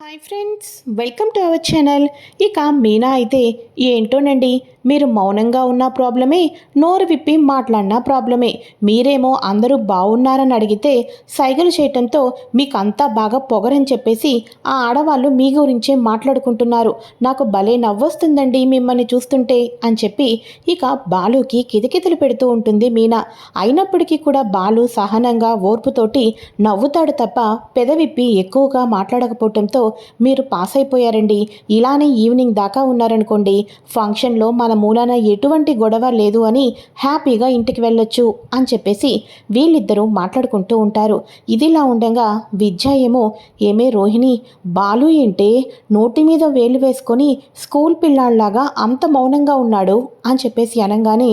Hi friends welcome to our channel ఇక మీనా అయితే ఏంటోనండి? మీరు మౌనంగా ఉన్న ప్రాబ్లమే నోరు విప్పి మాట్లాడిన ప్రాబ్లమే. మీరేమో అందరూ బాగున్నారని అడిగితే సైగలు చేయటంతో మీకు అంతా బాగా పొగరని చెప్పేసి ఆ ఆడవాళ్ళు మీ గురించే మాట్లాడుకుంటున్నారు. నాకు భలే నవ్వొస్తుందండి మిమ్మల్ని చూస్తుంటే అని చెప్పి ఇక బాలుకి కితకితలు పెడుతూ ఉంటుంది మీనా. అయినప్పటికీ కూడా బాలు సహనంగా ఓర్పుతోటి నవ్వుతాడు తప్ప పెదవిప్పి ఎక్కువగా మాట్లాడకపోవటంతో మీరు పాస్ అయిపోయారండి. ఇలానే ఈవినింగ్ దాకా ఉన్నారనుకోండి ఫంక్షన్లో మన మూలాన ఎటువంటి గొడవ లేదు అని హ్యాపీగా ఇంటికి వెళ్ళొచ్చు అని చెప్పేసి వీళ్ళిద్దరూ మాట్లాడుకుంటూ ఉంటారు. ఇదిలా ఉండగా విద్య ఏమో ఏమే రోహిణి బాలు ఏంటే నోటి మీద వేలు వేసుకొని స్కూల్ పిల్లాళ్ళాగా అంత మౌనంగా ఉన్నాడు అని చెప్పేసి అనగానే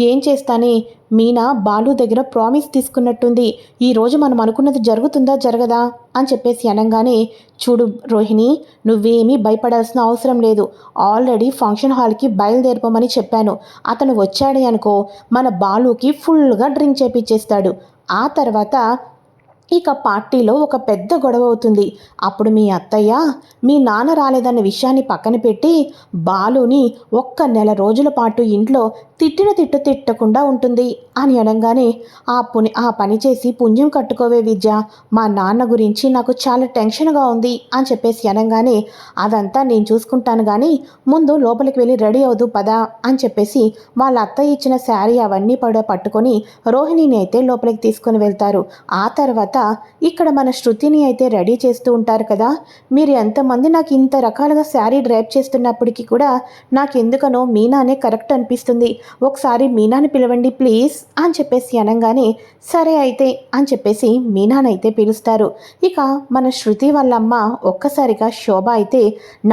ఏం చేస్తానే? మీనా బాలు దగ్గర ప్రామిస్ తీసుకున్నట్టుంది. ఈరోజు మనం అనుకున్నది జరుగుతుందా జరగదా? అని చెప్పేసి అనగానే చూడు రోహిణి నువ్వేమీ భయపడాల్సిన అవసరం లేదు. ఆల్రెడీ ఫంక్షన్ హాల్కి బయలుదేరిపోమని చెప్పాను. అతను వచ్చాడే అనుకో మన బాలుకి ఫుల్గా డ్రింక్ చేపించేస్తాడు ఆ తర్వాత ఇక పార్టీలో ఒక పెద్ద గొడవ అవుతుంది. అప్పుడు మీ అత్తయ్య మీ నాన్న రాలేదన్న విషయాన్ని పక్కన పెట్టి బాలుని ఒక్క నెల రోజుల పాటు ఇంట్లో తిట్టిన తిట్టు తిట్టకుండా ఉంటుంది. అని అనగానే ఆ పుని ఆ పని చేసి పుణ్యం కట్టుకోవే విద్య మా నాన్న గురించి నాకు చాలా టెన్షన్గా ఉంది అని చెప్పేసి అనగానే అదంతా నేను చూసుకుంటాను కానీ ముందు లోపలికి వెళ్ళి రెడీ అవదు పదా అని చెప్పేసి వాళ్ళ అత్త ఇచ్చిన శారీ అవన్నీ పడ పట్టుకొని రోహిణిని అయితే లోపలికి తీసుకొని వెళ్తారు. ఆ తర్వాత ఇక్కడ మన శృతిని అయితే రెడీ చేస్తూ ఉంటారు కదా మీరు ఎంతమంది నాకు ఇంత రకాలుగా శారీ డ్రైప్ చేస్తున్నప్పటికీ కూడా నాకు ఎందుకనో మీనానే కరెక్ట్ అనిపిస్తుంది. ఒకసారి మీనాని పిలవండి ప్లీజ్ అని చెప్పేసి అనగానే సరే అయితే అని చెప్పేసి మీనానైతే పిలుస్తారు. ఇక మన శృతి వాళ్ళమ్మ ఒక్కసారిగా శోభ అయితే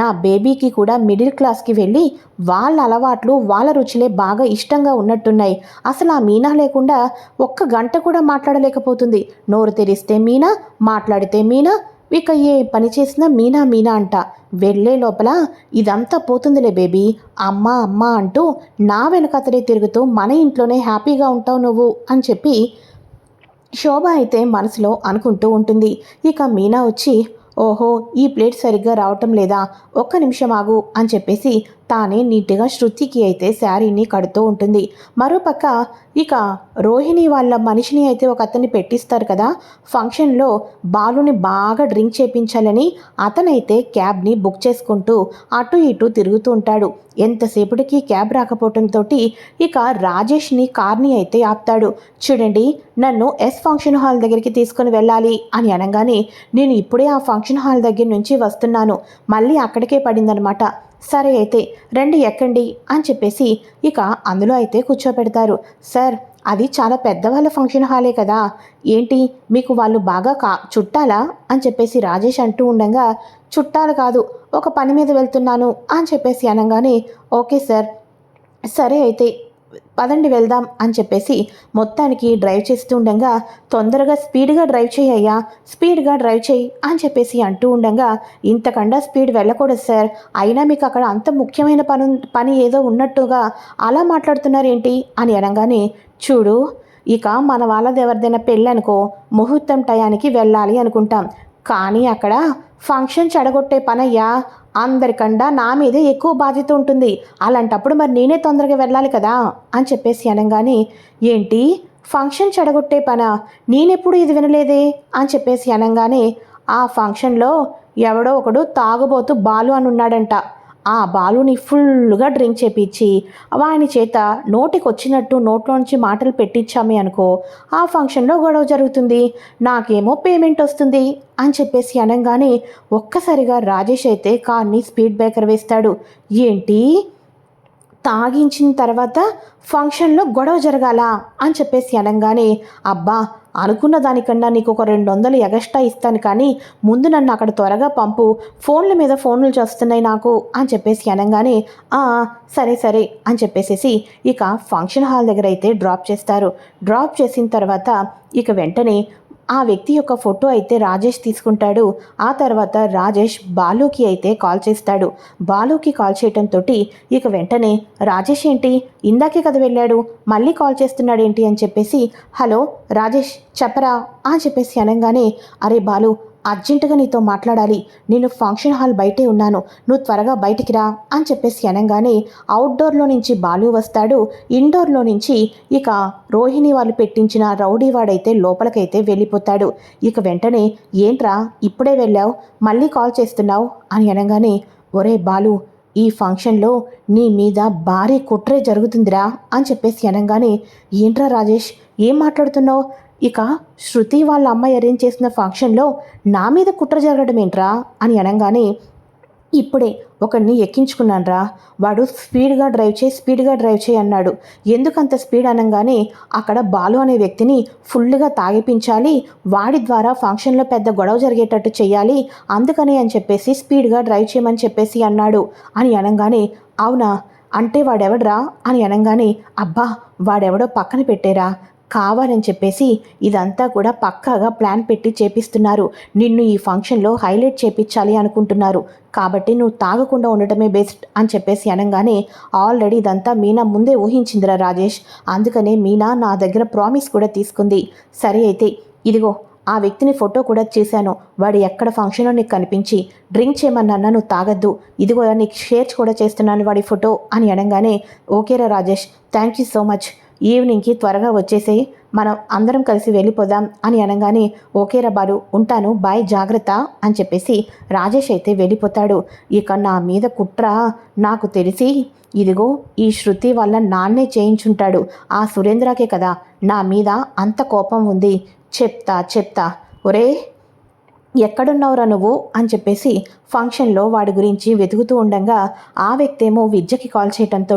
నా బేబీకి కూడా మిడిల్ క్లాస్కి వెళ్ళి వాళ్ళ అలవాట్లు వాళ్ళ రుచులే బాగా ఇష్టంగా ఉన్నట్టున్నాయి. అసలు ఆ మీనా లేకుండా ఒక్క గంట కూడా మాట్లాడలేకపోతుంది. నోరు తెరిస్తే మీనా మాట్లాడితే మీనా ఇక ఏ పని చేసినా మీనా మీనా అంట. వెళ్ళే లోపల ఇదంతా పోతుందిలే బేబీ. అమ్మ అమ్మ అంటూ నా వెనకతడే తిరుగుతూ మన ఇంట్లోనే హ్యాపీగా ఉంటావు నువ్వు అని చెప్పి శోభ అయితే మనసులో అనుకుంటూ ఉంటుంది. ఇక మీనా వచ్చి ఓహో ఈ ప్లేట్ సరిగ్గా రావటం లేదా? ఒక్క నిమిషం ఆగు అని చెప్పేసి తానే నీట్గా శృతికి అయితే శారీని కడుతూ ఉంటుంది. మరోపక్క ఇక రోహిణి వాళ్ళ మనిషిని అయితే ఒక అతన్ని పెట్టిస్తారు కదా. ఫంక్షన్లో బాలుని బాగా డ్రింక్ చేపించాలని అతనైతే క్యాబ్ని బుక్ చేసుకుంటూ అటు ఇటు తిరుగుతూ ఉంటాడు. ఎంతసేపటికి క్యాబ్ రాకపోవడంతో ఇక రాజేష్ని కార్ని అయితే ఆపుతాడు. చూడండి నన్ను ఎస్ ఫంక్షన్ హాల్ దగ్గరికి తీసుకుని వెళ్ళాలి అని అనగానే నేను ఇప్పుడే ఆ ఫంక్షన్ హాల్ దగ్గర నుంచి వస్తున్నాను. మళ్ళీ అక్కడికే పడిందనమాట. సరే అయితే రండి ఎక్కండి అని చెప్పేసి ఇక అందులో అయితే కూర్చోబెడతారు. సార్ అది చాలా పెద్దవాళ్ళ ఫంక్షన్ హాలే కదా. ఏంటి మీకు వాళ్ళు బాగా కా చుట్టాలా? అని చెప్పేసి రాజేష్ అంటూ ఉండగా చుట్టాలు కాదు ఒక పని మీద వెళ్తున్నాను అని చెప్పేసి అనగానే ఓకే సార్. సరే అయితే పదండి వెళ్దాం అని చెప్పేసి మొత్తానికి డ్రైవ్ చేస్తూ ఉండగా తొందరగా స్పీడ్గా డ్రైవ్ చేయయ్యా స్పీడ్గా డ్రైవ్ చేయి అని చెప్పేసి అంటూ ఉండగా ఇంతకండా స్పీడ్ వెళ్ళకూడదు సార్. అయినా మీకు అక్కడ అంత ముఖ్యమైన పని పని ఏదో ఉన్నట్టుగా అలా మాట్లాడుతున్నారేంటి అని అనగానే చూడు ఇక మన వాళ్ళది ఎవరిదైనా పెళ్ళనుకో ముహూర్తం టయానికి వెళ్ళాలి అనుకుంటాం. కానీ అక్కడ ఫంక్షన్ చెడగొట్టే పనయ్యా. అందరికండా నా మీదే ఎక్కువ బాధ్యత ఉంటుంది. అలాంటప్పుడు మరి నేనే తొందరగా వెళ్ళాలి కదా? అని చెప్పేసి అనగానే ఏంటి? ఫంక్షన్ చెడగొట్టే పన? నేనెప్పుడు ఇది వినలేదే? అని చెప్పేసి అనగానే ఆ ఫంక్షన్లో ఎవడో ఒకడు తాగుబోతూ బాలు అని ఉన్నాడంట ఆ బాలుని ఫుల్గా డ్రింక్ చేపించి వాని చేత నోటికి వచ్చినట్టు నోట్లోంచి మాటలు పెట్టించామే అనుకో ఆ ఫంక్షన్లో గొడవ జరుగుతుంది నాకేమో పేమెంట్ వస్తుంది అని చెప్పేసి అనగానే ఒక్కసారిగా రాజేష్ అయితే కార్ని స్పీడ్ బ్రేకర్ వేస్తాడు. ఏంటి? తాగించిన తర్వాత ఫంక్షన్లో గొడవ జరగాల? అని చెప్పేసి అనగానే అబ్బా అనుకున్న దానికన్నా నీకు ఒక రెండు వందలు ఎగస్ట్రా ఇస్తాను కానీ ముందు నన్ను అక్కడ త్వరగా పంపు. ఫోన్ల మీద ఫోన్లు చేస్తున్నాయి నాకు అని చెప్పేసి అనగానే "ఆ, సరే సరే అని చెప్పేసేసి ఇక ఫంక్షన్ హాల్ దగ్గర అయితే డ్రాప్ చేస్తారు. డ్రాప్ చేసిన తర్వాత ఇక వెంటనే ఆ వ్యక్తి యొక్క ఫోటో అయితే రాజేష్ తీసుకుంటాడు. ఆ తర్వాత రాజేష్ బాలుకి అయితే కాల్ చేస్తాడు. బాలుకి కాల్ చేయటంతో ఇక వెంటనే రాజేష్ ఏంటి? ఇందాకే కదా వెళ్ళాడు. మళ్ళీ కాల్ చేస్తున్నాడు ఏంటి అని చెప్పేసి హలో రాజేష్ చెప్పరా? అని చెప్పేసి అనగానే అరే బాలు అర్జెంటుగా నీతో మాట్లాడాలి. నేను ఫంక్షన్ హాల్ బయటే ఉన్నాను. నువ్వు త్వరగా బయటికి రా అని చెప్పేసి అనగానే అవుట్డోర్లో నుంచి బాలు వస్తాడు. ఇండోర్లో నుంచి ఇక రోహిణి వాళ్ళు పెట్టించిన రౌడీ వాడైతే లోపలికైతే వెళ్ళిపోతాడు. ఇక వెంటనే ఏంట్రా ఇప్పుడే వెళ్ళావు? మళ్ళీ కాల్ చేస్తున్నావు? అని అనగానే ఒరే బాలు ఈ ఫంక్షన్లో నీ మీద భారీ కుట్రే జరుగుతుందిరా అని చెప్పేసి అనగానే ఏంట్రా రాజేష్ ఏం మాట్లాడుతున్నావు? ఇక శృతి వాళ్ళ అమ్మాయి అరేంజ్ చేసిన ఫంక్షన్లో నా మీద కుట్ర జరగడం ఏంట్రా అని అనగానే ఇప్పుడే ఒకడిని ఎక్కించుకున్నాన్రా. వాడు స్పీడ్గా డ్రైవ్ చేయి స్పీడ్గా డ్రైవ్ చేయి అన్నాడు. ఎందుకంత స్పీడ్ అనగానే అక్కడ బాలు అనే వ్యక్తిని ఫుల్గా తాగిపించాలి. వాడి ద్వారా ఫంక్షన్లో పెద్ద గొడవ జరిగేటట్టు చేయాలి అందుకని అని చెప్పేసి స్పీడ్గా డ్రైవ్ చేయమని చెప్పేసి అన్నాడు. అని అనగానే అవునా? అంటే వాడెవడ్రా? అని అనగానే అబ్బా! వాడెవడో పక్కన పెట్టేరా. కావాలని చెప్పేసి ఇదంతా కూడా పక్కాగా ప్లాన్ పెట్టి చేపిస్తున్నారు. నిన్ను ఈ ఫంక్షన్లో హైలైట్ చేపించాలి అనుకుంటున్నారు. కాబట్టి నువ్వు తాగకుండా ఉండటమే బెస్ట్ అని చెప్పేసి అనగానే ఆల్రెడీ ఇదంతా మీనా ముందే ఊహించిందిరా రాజేష్. అందుకనే మీనా నా దగ్గర ప్రామిస్ కూడా తీసుకుంది. సరే అయితే ఇదిగో ఆ వ్యక్తిని ఫోటో కూడా చేశాను. వాడు ఎక్కడ ఫంక్షన్లో నీకు కనిపించి డ్రింక్ చేయమన్నా నువ్వు తాగద్దు. ఇదిగో నీకు షేర్ కూడా చేస్తున్నాను వాడి ఫోటో అని అనగానే ఓకేరా Rajesh thank you so much. ఈవినింగ్కి త్వరగా వచ్చేసేయి. మనం అందరం కలిసి వెళ్ళిపోదాం అని అనగానే ఓకే బాలు ఉంటాను బాయ్ జాగ్రత్త అని చెప్పేసి రాజేష్ అయితే వెళ్ళిపోతాడు. ఇక నా మీద కుట్ర నాకు తెలిసి ఇదిగో ఈ శృతి వల్ల నాన్నే చేయించుంటాడు. ఆ సురేంద్రకే కదా నా మీద అంత కోపం ఉంది. చెప్తా చెప్తా. ఒరే ఎక్కడున్నావురా నువ్వు? అని చెప్పేసి ఫంక్షన్లో వాడి గురించి వెతుకుతూ ఉండగా ఆ వ్యక్తి ఏమో విద్యకి కాల్ చేయటంతో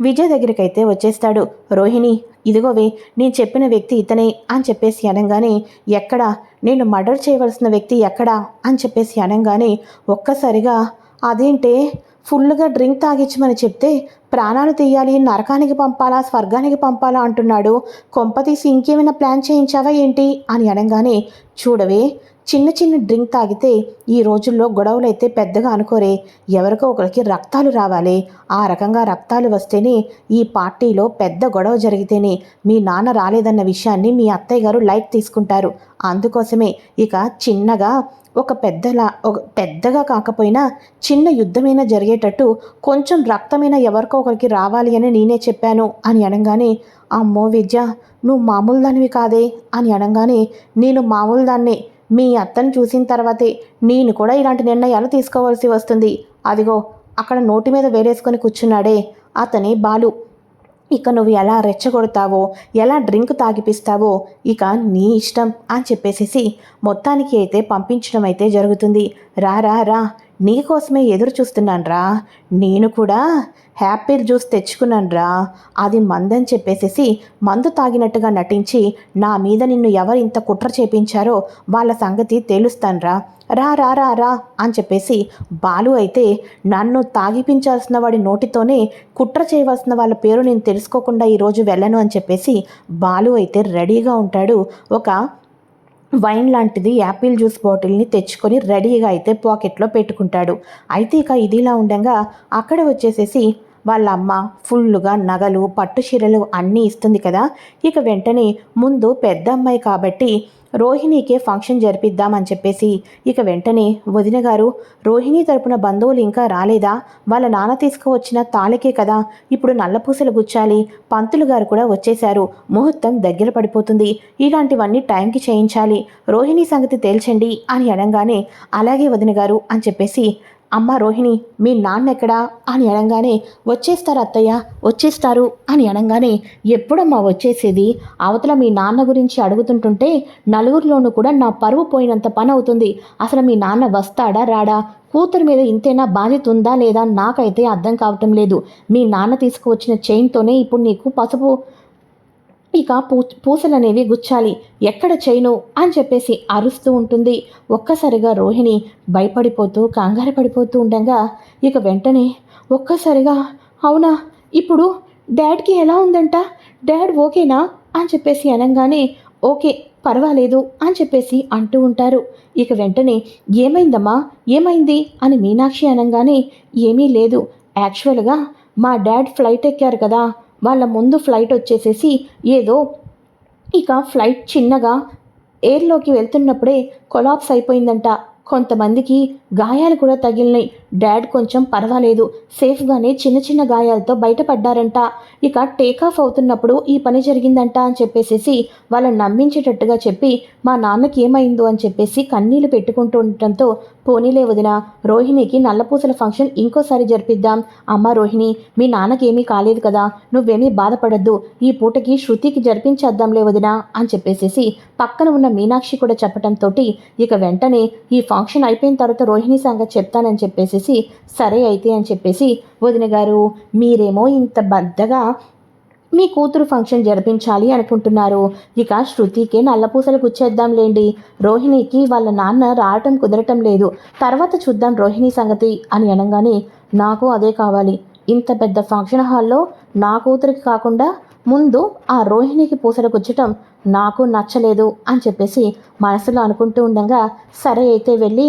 విజయ్ దగ్గరికైతే వచ్చేస్తాడు. రోహిణి ఇదిగోవే నేను చెప్పిన వ్యక్తి ఇతనే అని చెప్పేసి అనగానే ఎక్కడా? నేను మర్డర్ చేయవలసిన వ్యక్తి ఎక్కడా? అని చెప్పేసి అనగానే ఒక్కసారిగా అదేంటే ఫుల్గా డ్రింక్ తాగించమని చెప్తే ప్రాణాలు తీయాలి నరకానికి పంపాలా స్వర్గానికి పంపాలా అంటున్నాడు. కొంపతీసి ఇంకేమైనా ప్లాన్ చేయించావా ఏంటి? అని అనగానే చూడవే చిన్న చిన్న డ్రింక్ తాగితే ఈ రోజుల్లో గొడవలు అయితే పెద్దగా అనుకోరే. ఎవరికో ఒకరికి రక్తాలు రావాలి. ఆ రకంగా రక్తాలు వస్తేనే ఈ పార్టీలో పెద్ద గొడవ జరిగితేనే మీ నాన్న రాలేదన్న విషయాన్ని మీ అత్తయ్య గారు లైట్ తీసుకుంటారు. అందుకోసమే ఇక చిన్నగా ఒక పెద్దలా ఒక పెద్దగా కాకపోయినా చిన్న యుద్ధమైనా జరిగేటట్టు కొంచెం రక్తమైన ఎవరికో ఒకరికి రావాలి అని నేనే చెప్పాను అని అనగానే అమ్మో విద్య నువ్వు మామూలు దానివి కాదే అని అనగానే నేను మామూలు దాన్నే మీ అత్తను చూసిన తర్వాతే నేను కూడా ఇలాంటి నిర్ణయాలు తీసుకోవాల్సి వస్తుంది. అదిగో అక్కడ నోటి మీద వేరేసుకొని కూర్చున్నాడే అతనే బాలు. ఇక నువ్వు ఎలా రెచ్చగొడతావో ఎలా డ్రింక్ తాగిపిస్తావో ఇక నీ ఇష్టం అని చెప్పేసేసి మొత్తానికి అయితే పంపించడం అయితే జరుగుతుంది. రా రా రా నీకోసమే ఎదురు చూస్తున్నాను రా నేను కూడా హ్యాపీ జ్యూస్ తెచ్చుకున్నాను రా అది మందని చెప్పేసేసి మందు తాగినట్టుగా నటించి నా మీద నిన్ను ఎవరు ఇంత కుట్ర చేపించారో వాళ్ళ సంగతి తేలుస్తాన్రా. రా రా రా రా అని చెప్పేసి బాలు అయితే నన్ను తాగిపించాల్సిన వాడి నోటితోనే కుట్ర చేయవలసిన వాళ్ళ పేరు నేను తెలుసుకోకుండా ఈరోజు వెళ్ళను అని చెప్పేసి బాలు అయితే రెడీగా ఉంటాడు. ఒక వైన్ లాంటిది యాపిల్ జ్యూస్ బాటిల్ని తెచ్చుకొని రెడీగా అయితే పాకెట్లో పెట్టుకుంటాడు. అయితే ఇక ఇదిలా ఉండగా అక్కడ వచ్చేసేసి వాళ్ళ అమ్మ ఫుల్లుగా నగలు పట్టు చీరలు అన్నీ ఇస్తుంది కదా. ఇక వెంటనే ముందు పెద్ద అమ్మాయి కాబట్టి రోహిణికే ఫంక్షన్ జరిపిద్దామని చెప్పేసి ఇక వెంటనే వదిన గారు రోహిణి తరపున బంధువులు ఇంకా రాలేదా? వాళ్ళ నాన్న తీసుకువచ్చిన తాళికే కదా. ఇప్పుడు నల్లపూసలు గుచ్చాలి. పంతులు గారు కూడా వచ్చేశారు. ముహూర్తం దగ్గర పడిపోతుంది. ఇలాంటివన్నీ టైంకి చేయించాలి. రోహిణి సంగతి తేల్చండి అని అనగానే అలాగే వదిన గారు అని చెప్పేసి అమ్మ రోహిణి మీ నాన్న ఎక్కడా? అని అనగానే వచ్చేస్తారు అత్తయ్య వచ్చేస్తారు అని అనగానే ఎప్పుడమ్మా వచ్చేసేది? అవతల మీ నాన్న గురించి అడుగుతుంటుంటే నలుగురిలోనూ కూడా నా పరువు పోయినంత పని అవుతుంది. అసలు మీ నాన్న వస్తాడా రాడా? కూతురు మీద ఇంతైనా బాధ్యత ఉందా లేదా? నాకైతే అర్థం కావటం లేదు. మీ నాన్న తీసుకువచ్చిన చైన్తోనే ఇప్పుడు నీకు పసుపు ఇక పూ పూసలు అనేవి గుచ్చాలి. ఎక్కడ చేయను? అని చెప్పేసి అరుస్తూ ఉంటుంది. ఒక్కసారిగా రోహిణి భయపడిపోతూ కంగారు పడిపోతూ ఉండగా ఇక వెంటనే ఒక్కసారిగా అవునా? ఇప్పుడు డాడ్కి ఎలా ఉందంట? డాడ్ ఓకేనా? అని చెప్పేసి అనగానే ఓకే పర్వాలేదు అని చెప్పేసి అంటూ ఉంటారు. ఇక వెంటనే ఏమైందమ్మా? ఏమైంది? అని మీనాక్షి అనగానే ఏమీ లేదు. యాక్చువల్గా మా డాడ్ ఫ్లైట్ ఎక్కారు కదా. వాళ్ళ ముందు ఫ్లైట్ వచ్చేసేసి ఏదో ఇక ఫ్లైట్ చిన్నగా ఎయిర్లోకి వెళ్తున్నప్పుడే కొలాప్స్ అయిపోయిందంట. కొంతమందికి గాయాలు కూడా తగిలినాయి. డాడ్ కొంచెం పర్వాలేదు. సేఫ్గానే చిన్న చిన్న గాయాలతో బయటపడ్డారంట. ఇక టేకాఫ్ అవుతున్నప్పుడు ఈ పని జరిగిందంట అని చెప్పేసేసి వాళ్ళని నమ్మించేటట్టుగా చెప్పి మా నాన్నకి ఏమైందో అని చెప్పేసి కన్నీళ్ళు పెట్టుకుంటూ ఉండటంతో పోనీలే వదిన రోహిణికి నల్లపూసల ఫంక్షన్ ఇంకోసారి జరిపిద్దాం. అమ్మ రోహిణి మీ నాన్నకేమీ కాలేదు కదా. నువ్వేమీ బాధపడద్దు. ఈ పూటకి శృతికి జరిపించేద్దాంలే వదిన అని చెప్పేసేసి పక్కన ఉన్న మీనాక్షి కూడా చెప్పడంతో ఇక వెంటనే ఈ ఫంక్షన్ అయిపోయిన తర్వాత రోహిణి సంగతి చెప్తానని చెప్పేసి సరే అయితే అని చెప్పేసి వదిన గారు మీరేమో ఇంత బద్దగా మీ కూతురు ఫంక్షన్ జరిపించాలి అనుకుంటున్నారు. ఇక శృతికే నల్లపూసలు గుచ్చేద్దాంలేండి. రోహిణికి వాళ్ళ నాన్న రావటం కుదరటం లేదు. తర్వాత చూద్దాం రోహిణి సంగతి అని అనగానే నాకు అదే కావాలి. ఇంత పెద్ద ఫంక్షన్ హాల్లో నా కూతురికి కాకుండా ముందు ఆ రోహిణికి పూసలు గుచ్చటం నాకు నచ్చలేదు అని చెప్పేసి మనసులో అనుకుంటూ ఉండగా సరే అయితే వెళ్ళి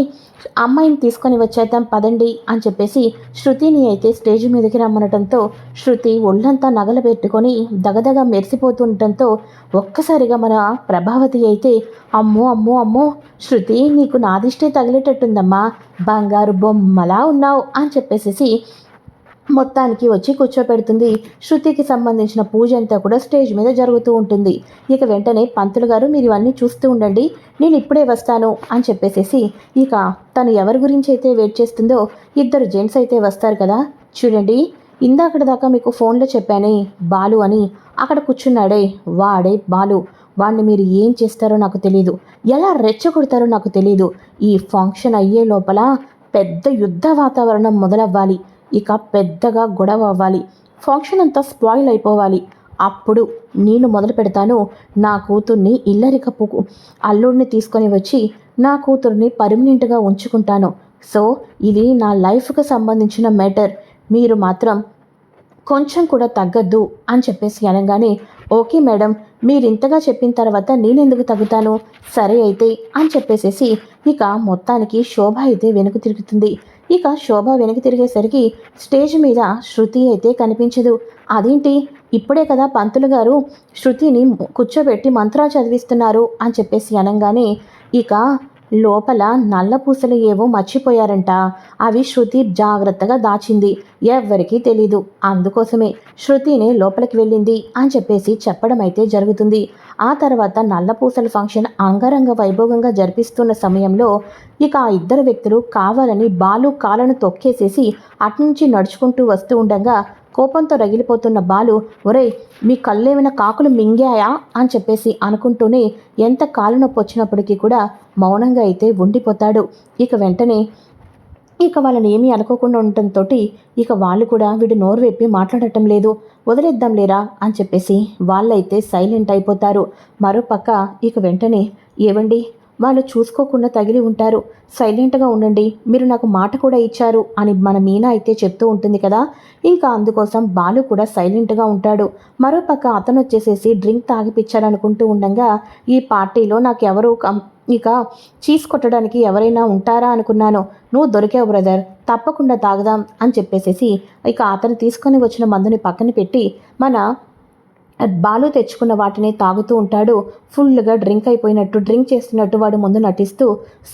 అమ్మాయిని తీసుకొని వచ్చేద్దాం పదండి అని చెప్పేసి శృతిని అయితే స్టేజ్ మీదకి రమ్మనటంతో శృతి ఒళ్ళంతా నగలు పెట్టుకొని దగదగ మెరిసిపోతుండటంతో ఒక్కసారిగా మన ప్రభావతి అయితే అమ్మో అమ్మో అమ్మో శృతి నీకు నాదిష్టే తగిలేటట్టుందమ్మా బంగారు బొమ్మలా ఉన్నావు అని చెప్పేసి మొత్తానికి వచ్చి కూర్చోపెడుతుంది శృతికి సంబంధించిన పూజ అంతా కూడా స్టేజ్ మీద జరుగుతూ ఉంటుంది. ఇక వెంటనే పంతులు గారు మీరు ఇవన్నీ చూస్తూ ఉండండి. నేను ఇప్పుడే వస్తాను అని చెప్పేసేసి ఇక తను ఎవరి గురించి అయితే వెయిట్ చేస్తుందో ఇద్దరు జెంట్స్ అయితే వస్తారు కదా. చూడండి ఇందాకటి దాకా మీకు ఫోన్లో చెప్పానే బాలు అని. అక్కడ కూర్చున్నాడే వాడే బాలు. వాడిని మీరు ఏం చేస్తారో నాకు తెలియదు ఎలా రెచ్చగొడతారో నాకు తెలియదు ఈ ఫంక్షన్ అయ్యే లోపల పెద్ద యుద్ధ వాతావరణం మొదలవ్వాలి. ఇక పెద్దగా గొడవ అవ్వాలి. ఫంక్షన్ అంతా స్పాయిల్ అయిపోవాలి. అప్పుడు నేను మొదలు పెడతాను నా కూతుర్ని ఇల్లరికపు అల్లుడిని తీసుకొని వచ్చి నా కూతుర్ని పర్మనెంట్గా ఉంచుకుంటాను. సో ఇది నా లైఫ్కి సంబంధించిన మ్యాటర్. మీరు మాత్రం కొంచెం కూడా తగ్గద్దు అని చెప్పేసి అనగానే ఓకే మేడం మీరు ఇంతగా చెప్పిన తర్వాత నేనెందుకు తగ్గుతాను? సరే అయితే అని చెప్పేసేసి ఇక మొత్తానికి శోభ అయితే వెనుక తిరుగుతుంది. ఇక శోభ వెనక్కి తిరిగేసరికి స్టేజ్ మీద శృతి అయితే కనిపించదు. అదేంటి? ఇప్పుడే కదా పంతులు గారు శృతిని కూర్చోబెట్టి మంత్రాలు చదివిస్తున్నారు అని చెప్పేసి అనగానే ఇక లోపల నల్ల పూసలు ఏవో మర్చిపోయారంట. అవి శృతి జాగ్రత్తగా దాచింది. ఎవ్వరికీ తెలీదు. అందుకోసమే శృతిని లోపలికి వెళ్ళింది అని చెప్పేసి చెప్పడం అయితే జరుగుతుంది. ఆ తర్వాత నల్లపూసల ఫంక్షన్ అంగరంగ వైభవంగా జరిపిస్తున్న సమయంలో ఇక ఆ ఇద్దరు వ్యక్తులు కావాలని బాలు కాలను తొక్కేసేసి అట్నుంచి నడుచుకుంటూ వస్తూ ఉండగా కోపంతో రగిలిపోతున్న బాలు ఒరేయ్ మీ కళ్ళేమైనా కాకులు మింగాయా? అని చెప్పేసి అనుకుంటూనే ఎంత కాలు నొప్పి వచ్చినప్పటికీ కూడా మౌనంగా అయితే ఉండిపోతాడు. ఇక వెంటనే ఇక వాళ్ళని ఏమీ అనుకోకుండా ఉండటంతో ఇక వాళ్ళు కూడా వీడు నోరు మాట్లాడటం లేదు. వదిలేద్దాం లేరా అని చెప్పేసి వాళ్ళైతే సైలెంట్ అయిపోతారు. మరోపక్క ఇక వెంటనే ఏవండి? వాళ్ళు చూసుకోకుండా తగిలి ఉంటారు. సైలెంట్గా ఉండండి. మీరు నాకు మాట కూడా ఇచ్చారు అని మన మీనా అయితే చెప్తూ ఉంటుంది కదా. ఇంకా అందుకోసం బాలు కూడా సైలెంట్గా ఉంటాడు. మరోపక్క అతను వచ్చేసేసి డ్రింక్ తాగిపించాలనుకుంటూ ఉండగా ఈ పార్టీలో నాకు ఎవరు కం ఇక చీజ్ కొట్టడానికి ఎవరైనా ఉంటారా అనుకున్నాను. నువ్వు దొరికావు బ్రదర్. తప్పకుండా తాగుదాం అని చెప్పేసేసి ఇక అతను తీసుకొని వచ్చిన మందుని పక్కన పెట్టి మన బాలు తెచ్చుకున్న వాటిని తాగుతూ ఉంటాడు. ఫుల్గా డ్రింక్ అయిపోయినట్టు డ్రింక్ చేస్తున్నట్టు వాడు ముందు నటిస్తూ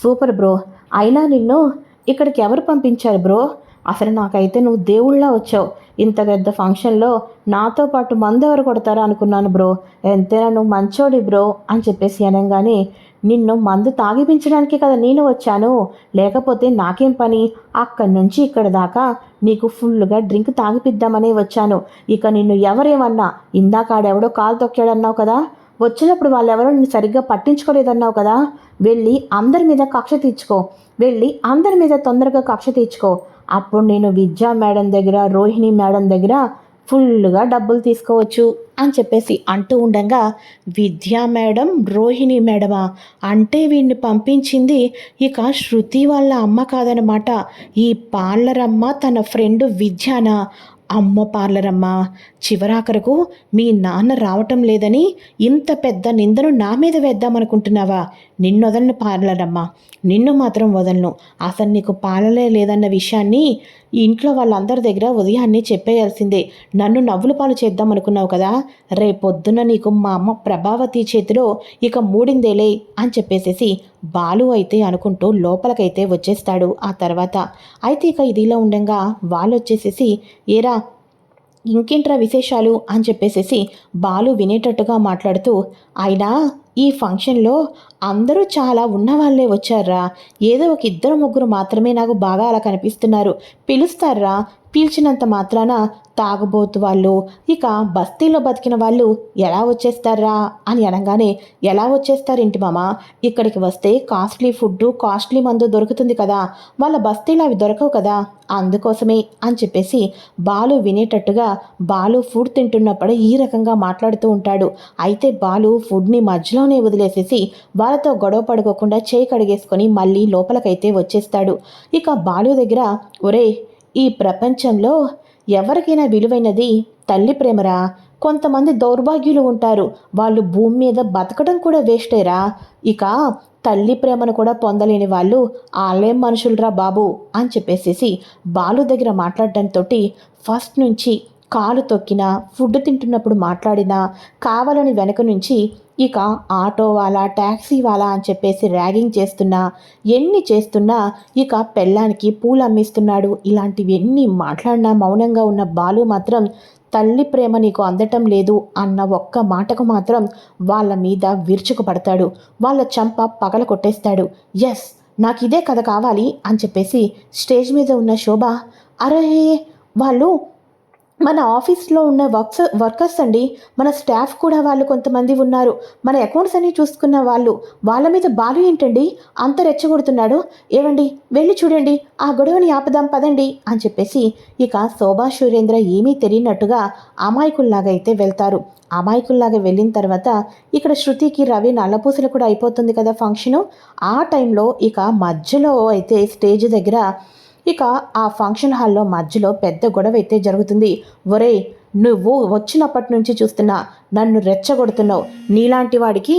సూపర్ బ్రో. అయినా నిన్ను ఇక్కడికి ఎవరు పంపించారు బ్రో? అసలు నాకైతే నువ్వు దేవుళ్ళ వచ్చావు. ఇంత పెద్ద ఫంక్షన్లో నాతో పాటు మందు ఎవరు కొడతారా అనుకున్నాను బ్రో. ఎంతైనా నువ్వు మంచోడి బ్రో అని చెప్పేసి అనగానే నిన్ను మందు తాగిపించడానికి కదా నేను వచ్చాను. లేకపోతే నాకేం పని? అక్కడి నుంచి ఇక్కడ దాకా నీకు ఫుల్గా డ్రింక్ తాగిపిద్దామనే వచ్చాను. ఇక నిన్ను ఎవరేమన్నా ఇందాక ఆడెవడో కాలు తొక్కాడన్నావు కదా? వచ్చినప్పుడు వాళ్ళెవరో నిన్ను సరిగ్గా పట్టించుకోలేదన్నావు కదా? వెళ్ళి అందరి మీద కక్ష తీర్చుకో. వెళ్ళి అందరి మీద తొందరగా కక్ష తీర్చుకో. అప్పుడు నేను విద్యా మేడం దగ్గర రోహిణి మేడం దగ్గర ఫుల్గా డబ్బులు తీసుకోవచ్చు అని చెప్పేసి అంటూ ఉండగా విద్యా మేడం రోహిణి మేడమా? అంటే వీడిని పంపించింది ఇక శృతి వాళ్ళ అమ్మ కాదనమాట. ఈ పార్లర్ అమ్మ తన ఫ్రెండ్ విద్యానా? అమ్మ పార్లరమ్మా చివరాఖరకు మీ నాన్న రావటం లేదని ఇంత పెద్ద నిందను నా మీద వేద్దామనుకుంటున్నావా? నిన్ను వదలను పార్లరమ్మా. నిన్ను మాత్రం వదలను. అసలు నీకు పాలలే లేదన్న విషయాన్ని ఇంట్లో వాళ్ళందరి దగ్గర ఉదయాన్నే చెప్పేయాల్సిందే. నన్ను నవ్వుల పాలు చేద్దాం అనుకున్నావు కదా? రేపొద్దున నీకు మా అమ్మ ప్రభావతి చేతిలో ఇక మూడిందేలే అని చెప్పేసేసి బాలు అయితే అనుకుంటూ లోపలికైతే వచ్చేస్తాడు ఆ తర్వాత. అయితే ఇక ఇదిలో ఉండగా వాళ్ళు వచ్చేసేసి ఏరా ఇంకేంట్రా విశేషాలు? అని చెప్పేసేసి బాలు వినేటట్టుగా మాట్లాడుతూ అయినా ఈ ఫంక్షన్లో అందరూ చాలా ఉన్నవాళ్ళే వచ్చారా? ఏదో ఒక ఇద్దరు ముగ్గురు మాత్రమే నాకు బాగా అలా కనిపిస్తున్నారు. పిలుస్తారా? పీల్చినంత మాత్రాన తాగుబోతు వాళ్ళు. ఇక బస్తీలో బతికిన వాళ్ళు ఎలా వచ్చేస్తారా అని అనగానే ఎలా వచ్చేస్తారేంటి మామ? ఇక్కడికి వస్తే కాస్ట్లీ ఫుడ్ కాస్ట్లీ మందు దొరుకుతుంది కదా. వాళ్ళ బస్తీలో అవి దొరకవు కదా. అందుకోసమే అని చెప్పేసి బాలు వినేటట్టుగా బాలు ఫుడ్ తింటున్నప్పుడు ఈ రకంగా మాట్లాడుతూ ఉంటాడు. అయితే బాలు ఫుడ్ని మధ్యలోనే వదిలేసేసి వాళ్ళతో గొడవ పడుకోకుండా చేయి కడిగేసుకొని మళ్ళీ లోపలికైతే వచ్చేస్తాడు. ఇక బాలు దగ్గర ఒరే ఈ ప్రపంచంలో ఎవరికైనా విలువైనది తల్లి ప్రేమరా? కొంతమంది దౌర్భాగ్యులు ఉంటారు. వాళ్ళు భూమి మీద బతకడం కూడా వేస్టేరా ఇక తల్లి ప్రేమను కూడా పొందలేని వాళ్ళు ఆలయం మనుషులరా బాబు? అని చెప్పేసేసి బాలు దగ్గర మాట్లాడడంతో ఫస్ట్ నుంచి కాలు తొక్కినా ఫుడ్ తింటున్నప్పుడు మాట్లాడినా కావాలని వెనక నుంచి ఇక ఆటో వాళ్ళ ట్యాక్సీ వాళ్ళ అని చెప్పేసి ర్యాగింగ్ చేస్తున్నా ఎన్ని చేస్తున్నా ఇక పెళ్ళానికి పూలు అమ్మిస్తున్నాడు ఇలాంటివి ఎన్ని మాట్లాడినా మౌనంగా ఉన్న బాలు మాత్రం తల్లి ప్రేమ నీకు అందటం లేదు అన్న ఒక్క మాటకు మాత్రం వాళ్ళ మీద విరుచుకుపడతాడు. వాళ్ళ చంప పగల కొట్టేస్తాడు. ఎస్ నాకు ఇదే కథ కావాలి అని చెప్పేసి స్టేజ్ మీద ఉన్న శోభ అరే వాళ్ళు మన ఆఫీస్లో ఉన్న వర్క్స్ వర్కర్స్ అండి మన స్టాఫ్ కూడా వాళ్ళు కొంతమంది ఉన్నారు. మన అకౌంట్స్ అన్ని చూసుకున్న వాళ్ళు వాళ్ళ మీద బాలు ఏంటండి? అంత రెచ్చగొడుతున్నాడు. ఏవండి? వెళ్ళి చూడండి. ఆ గొడవని ఆపదాం పదండి అని చెప్పేసి ఇక శోభా సురేంద్ర ఏమీ తెలియనట్టుగా అమాయకుల్లాగా అయితే వెళ్తారు. అమాయకుల్లాగా వెళ్ళిన తర్వాత ఇక్కడ శృతికి రవి నల్లపూసలు కూడా అయిపోతుంది కదా ఫంక్షను. ఆ టైంలో ఇక మధ్యలో అయితే స్టేజ్ దగ్గర ఇక ఆ ఫంక్షన్ హాల్లో మధ్యలో పెద్ద గొడవ అయితే జరుగుతుంది. ఒరే నువ్వు వచ్చినప్పటి నుంచి చూస్తున్నా నన్ను రెచ్చగొడుతున్నావు. నీలాంటి వాడికి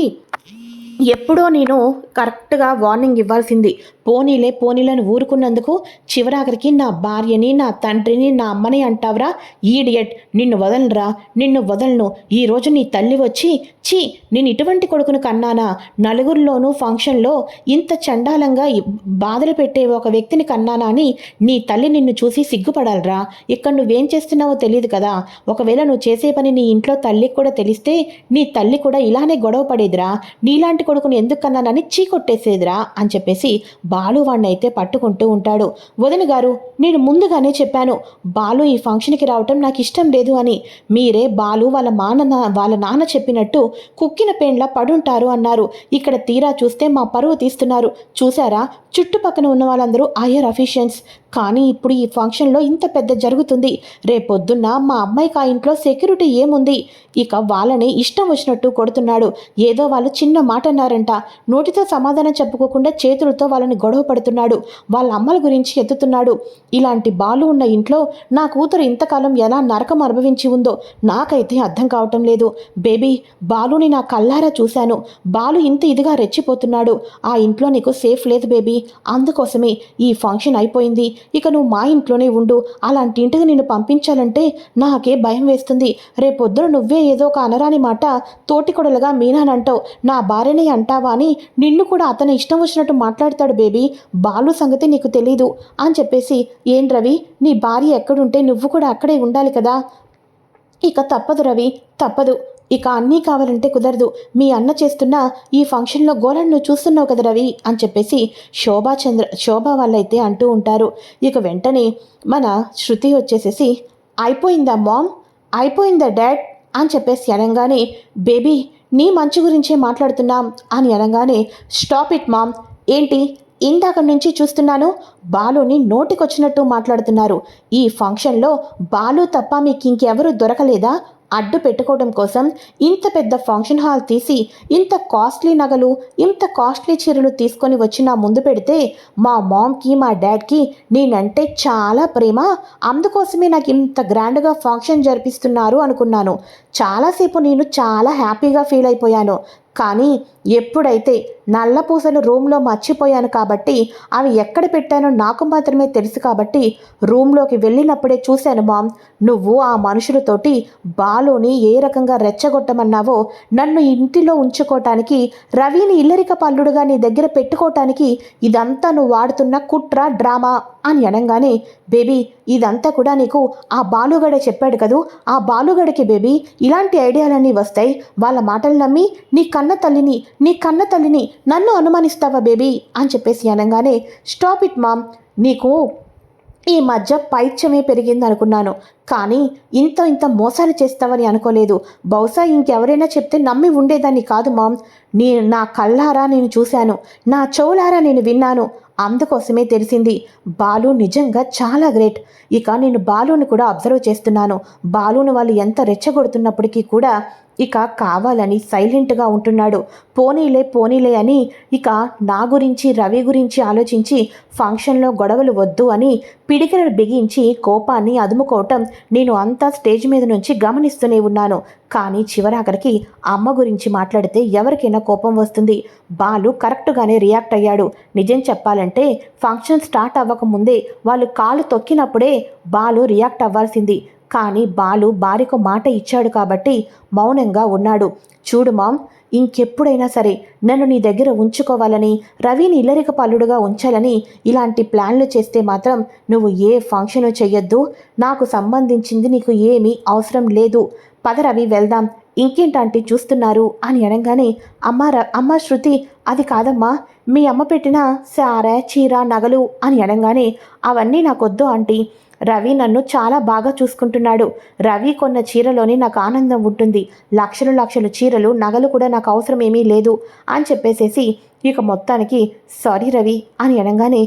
ఎప్పుడో నేను కరెక్ట్గా వార్నింగ్ ఇవ్వాల్సింది. పోనీలే పోనీలను ఊరుకున్నందుకు చివరాఖరికి నా భార్యని నా తండ్రిని నా అమ్మని అంటావురా? ఈడియట్ నిన్ను వదలరా నిన్ను వదలను. ఈరోజు నీ తల్లి వచ్చి ఛీ నేను ఇటువంటి కొడుకును కన్నానా? నలుగురిలోనూ ఫంక్షన్లో ఇంత చండాలంగా బాధలు పెట్టే ఒక వ్యక్తిని కన్నానా అని నీ తల్లి నిన్ను చూసి సిగ్గుపడాలరా? ఇక్కడ నువ్వేం చేస్తున్నావో తెలియదు కదా. ఒకవేళ నువ్వు చేసే పని నీ ఇంట్లో తల్లికి కూడా తెలిస్తే నీ తల్లి కూడా ఇలానే గొడవ పడేదిరా? నీలాంటి కొడుకుని ఎందుకు కన్నానని చీకొట్టేసేదిరా అని చెప్పేసి బాలు వాడిని అయితే పట్టుకుంటూ ఉంటాడు. వదిన గారు నేను ముందుగానే చెప్పాను బాలు ఈ ఫంక్షన్కి రావటం నాకు ఇష్టం లేదు అని. మీరే బాలు వాళ్ళ మాన వాళ్ళ నాన్న చెప్పినట్టు కుక్కిన పేండ్ల పడుంటారు అన్నారు. ఇక్కడ తీరా చూస్తే మా పరువు తీస్తున్నారు. చూసారా చుట్టుపక్కన ఉన్న వాళ్ళందరూ ఐఆర్ అఫీషియన్స్. కానీ ఇప్పుడు ఈ ఫంక్షన్లో ఇంత పెద్ద జరుగుతుంది. రేపొద్దున్న మా అమ్మాయికి ఆ ఇంట్లో సెక్యూరిటీ ఏముంది? ఇక వాళ్ళని ఇష్టం వచ్చినట్టు కొడుతున్నాడు. ఏదో వాళ్ళు చిన్న మాట అన్నారంట. నోటితో సమాధానం చెప్పుకోకుండా చేతులతో వాళ్ళని గొడవ పడుతున్నాడు. వాళ్ళ అమ్మల గురించి ఎత్తుతున్నాడు. ఇలాంటి బాలు ఉన్న ఇంట్లో నా కూతురు ఇంతకాలం ఎలా నరకం అనుభవించి ఉందో నాకైతే అర్థం కావటం లేదు. బేబీ బాలుని నా కల్లారా చూశాను. బాలు ఇంత ఇదిగా రెచ్చిపోతున్నాడు. ఆ ఇంట్లో నీకు సేఫ్ లేదు బేబీ. అందుకోసమే ఈ ఫంక్షన్ అయిపోయింది. ఇక నువ్వు మా ఇంట్లోనే ఉండు. అలాంటి ఇంటికి నిన్ను పంపించాలంటే నాకే భయం వేస్తుంది. రేపొద్దున నువ్వే ఏదో ఒక అనరాని మాట తోటికొడలుగా మీనానంటావు. నా భార్యనే అంటావా అని నిన్ను కూడా అతను ఇష్టం వచ్చినట్టు మాట్లాడతాడు బేబీ. బాలు సంగతి నీకు తెలీదు అని చెప్పేసి ఏం రవి? నీ భార్య ఎక్కడుంటే నువ్వు కూడా అక్కడే ఉండాలి కదా? ఇక తప్పదు రవి తప్పదు. ఇక అన్నీ కావాలంటే కుదరదు. మీ అన్న చేస్తున్న ఈ ఫంక్షన్లో గోలను నువ్వు చూస్తున్నావు కదా రవి? అని చెప్పేసి శోభా చంద్ర శోభా వాళ్ళైతే అంటూ ఉంటారు. ఇక వెంటనే మన శృతి వచ్చేసేసి అయిపోయిందా మామ్? అయిపోయిందా డాడ్? అని చెప్పేసి అనగానే బేబీ నీ మంచి గురించే మాట్లాడుతున్నాం అని అనగానే స్టాప్ ఇట్ మామ్. ఏంటి? ఇందాక నుంచి చూస్తున్నాను బాలుని నోటికొచ్చినట్టు మాట్లాడుతున్నారు. ఈ ఫంక్షన్లో బాలు తప్ప మీకు ఇంకెవరూ దొరకలేదా? అడ్డు పెట్టుకోవడం కోసం ఇంత పెద్ద ఫంక్షన్ హాల్ తీసి ఇంత కాస్ట్లీ నగలు ఇంత కాస్ట్లీ చీరలు తీసుకొని వచ్చి నా ముందు పెడితే మా మామ్కి మా డాడ్కి నేనంటే చాలా ప్రేమ. అందుకోసమే నాకు ఇంత గ్రాండ్గా ఫంక్షన్ జరిపిస్తున్నారు అనుకున్నాను. చాలాసేపు నేను చాలా హ్యాపీగా ఫీల్ అయిపోయాను. కానీ ఎప్పుడైతే నల్ల పూసలు రూమ్లో మర్చిపోయాను కాబట్టి అవి ఎక్కడ పెట్టానో నాకు మాత్రమే తెలుసు కాబట్టి రూమ్లోకి వెళ్ళినప్పుడే చూశాను మామ్. నువ్వు ఆ మనుషులతోటి బాలుని ఏ రకంగా రెచ్చగొట్టమన్నావో నన్ను ఇంటిలో ఉంచుకోవటానికి రవిని ఇల్లరిక పల్లుడుగా నీ దగ్గర పెట్టుకోవటానికి ఇదంతా నువ్వు వాడుతున్న కుట్ర డ్రామా అని అనగానే బేబీ ఇదంతా కూడా నీకు ఆ బాలుగడే చెప్పాడు కదూ? ఆ బాలుగడికి బేబీ ఇలాంటి ఐడియాలన్నీ వస్తాయి. వాళ్ళ మాటలు నమ్మి నీ కన్న తల్లిని నీ కన్న తల్లిని నన్ను అనుమానిస్తావా బేబీ? అని చెప్పేసి అనగానే స్టాప్ ఇట్ మామ్. నీకు ఈ మధ్య పైత్యమే పెరిగింది అనుకున్నాను. కానీ ఇంత ఇంత మోసాలు చేస్తావని అనుకోలేదు. బహుశా ఇంకెవరైనా చెప్తే నమ్మి ఉండేదాన్ని కాదు మామ్. నీ నా కళ్ళారా నేను చూశాను. నా చెవులారా నేను విన్నాను. అందుకోసమే తెలిసింది. బాలు నిజంగా చాలా గ్రేట్. ఇక నేను బాలుని కూడా అబ్జర్వ్ చేస్తున్నాను. బాలుని వాళ్ళు ఎంత రెచ్చగొడుతున్నప్పటికీ కూడా ఇక కావాలని సైలెంట్గా ఉంటున్నాడు. పోనీలే పోనీలే అని ఇక నా గురించి రవి గురించి ఆలోచించి ఫంక్షన్లో గొడవలు వద్దు అని పిడికిలు బిగించి కోపాన్ని అదుముకోవటం నేను అంతా స్టేజ్ మీద నుంచి గమనిస్తూనే ఉన్నాను. కానీ చివరాఖరికి అమ్మ గురించి మాట్లాడితే ఎవరికైనా కోపం వస్తుంది. బాలు కరెక్ట్గానే రియాక్ట్ అయ్యాడు. నిజం చెప్పాలంటే ఫంక్షన్ స్టార్ట్ అవ్వకముందే వాళ్ళు కాలు తొక్కినప్పుడే బాలు రియాక్ట్ అవ్వాల్సింది. కానీ బాలు భార్యకు మాట ఇచ్చాడు కాబట్టి మౌనంగా ఉన్నాడు. చూడు మామ్ ఇంకెప్పుడైనా సరే నన్ను నీ దగ్గర ఉంచుకోవాలని రవిని ఇల్లరిక పల్లుడుగా ఉంచాలని ఇలాంటి ప్లాన్లు చేస్తే మాత్రం నువ్వు ఏ ఫంక్షను చెయ్యొద్దు. నాకు సంబంధించింది నీకు ఏమీ అవసరం లేదు. పద రవి వెళ్దాం. ఇంకేంటంటే చూస్తున్నారు అని అనగానే అమ్మ ర అమ్మ శృతి అది కాదమ్మా. మీ అమ్మ పెట్టిన సార చీర నగలు అని అనగానే అవన్నీ నాకొద్దు ఆంటీ. రవి నన్ను చాలా బాగా చూసుకుంటున్నాడు. రవి కొన్న చీరలోనే నాకు ఆనందం ఉంటుంది. లక్షలు లక్షలు చీరలు నగలు కూడా నాకు అవసరం ఏమీ లేదు అని చెప్పేసేసి ఇక మొత్తానికి సారీ రవి అని అనగానే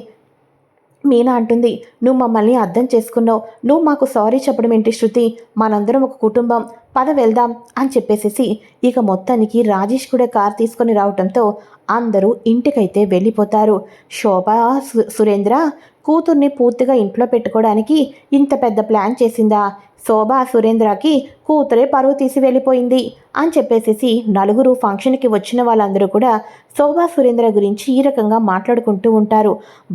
మీనా అంటుంది. నువ్వు మమ్మల్ని అర్థం చేసుకున్నావు. నువ్వు మాకు సారీ చెప్పడం ఏంటి శృతి? మనందరం ఒక కుటుంబం. పద వెళ్దాం అని చెప్పేసేసి ఇక మొత్తానికి రాజేష్ కూడా కార్ తీసుకొని రావడంతో అందరూ ఇంటికైతే వెళ్ళిపోతారు. శోభ సు- సురేంద్ర కూతుర్ని పూర్తిగా ఇంట్లో పెట్టుకోవడానికి ఇంత పెద్ద ప్లాన్ చేసిందా? శోభ సురేంద్రకి కూతురే పరువు తీసి వెళ్ళిపోయింది అని చెప్పేసేసి నలుగురు ఫంక్షన్కి వచ్చిన వాళ్ళందరూ కూడా శోభా సురేంద్ర గురించి ఈ రకంగా మాట్లాడుకుంటూ ఉంటారు.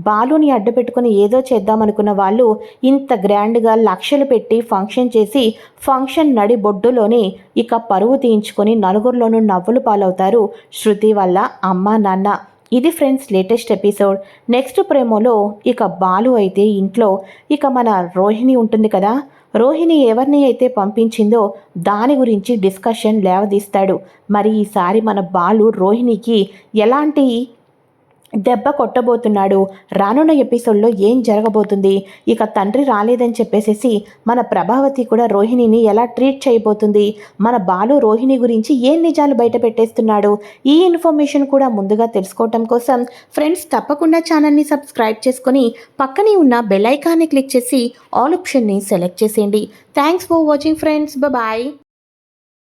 బాలుని అడ్డు పెట్టుకుని ఏదో చేద్దామనుకున్న వాళ్ళు ఇంత గ్రాండ్గా లక్షలు పెట్టి ఫంక్షన్ చేసి ఫంక్షన్ నడి బొడ్డులోనే ఇక పరువు తీయించుకొని నలుగురిలోనూ నవ్వులు పాలవుతారు శృతి వల్ల అమ్మ నాన్న. ఇది ఫ్రెండ్స్ లేటెస్ట్ ఎపిసోడ్. నెక్స్ట్ ప్రేమలో ఇక బాలు అయితే ఇంట్లో. ఇక మన రోహిణి ఉంటుంది కదా రోహిణి ఎవరిని అయితే పంపించిందో దాని గురించి డిస్కషన్ లేవదీస్తాడు. మరి ఈసారి మన బాలు రోహిణికి ఎలాంటి దెబ్బ కొట్టబోతున్నాడు. రానున్న ఎపిసోడ్లో ఏం జరగబోతుంది? ఇక తండ్రి రాలేదని చెప్పేసేసి మన ప్రభావతి కూడా రోహిణిని ఎలా ట్రీట్ చేయబోతుంది? మన బాలు రోహిణి గురించి ఏం నిజాలు బయట పెట్టేస్తున్నాడు? ఈ ఇన్ఫర్మేషన్ కూడా ముందుగా తెలుసుకోవటం కోసం ఫ్రెండ్స్ తప్పకుండా ఛానల్ని సబ్స్క్రైబ్ చేసుకొని పక్కనే ఉన్న బెల్ ఐకాన్ని క్లిక్ చేసి ఆల్ ఆప్షన్ని సెలెక్ట్ చేసేయండి. Thanks for watching friends. Bye